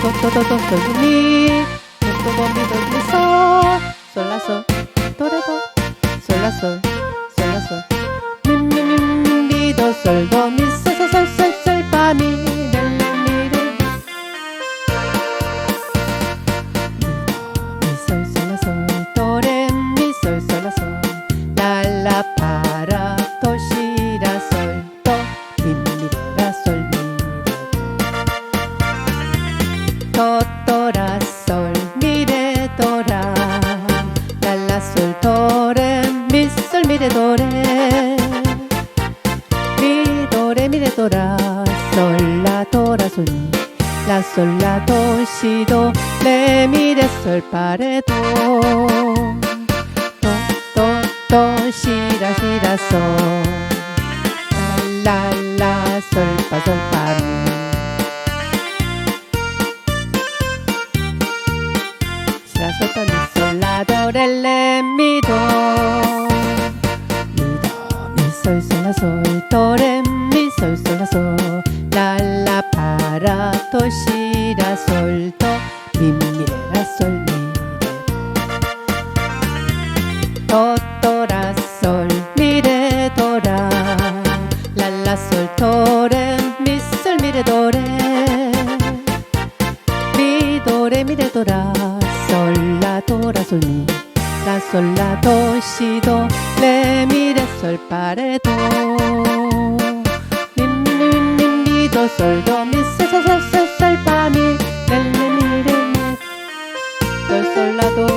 도도도도 솔미 도도도미 도미솔 솔라솔 도도라 솔 미레도라 랄라 솔 도레 미솔 미레도레 미도레 미레도라 솔라 도라 솔미 라 솔라 도시도 레 미레 솔 파레도 도 시라 솔파 미 솔라 도레레 미도 미솔 솔라 솔 도레 미 솔 솔라 솔 랄라 파라 도시라 솔도 미미레라 솔 미레 도도라 솔 미레 도라 랄라 솔 도레 미솔 미레 도레 미도레 미레 도라 솔라 도 라 솔미 라솔라 도 시도 레 미레 솔 파레도. 미미미미도 솔도 미솔솔솔솔 파미 렐레 미레 미 솔솔라도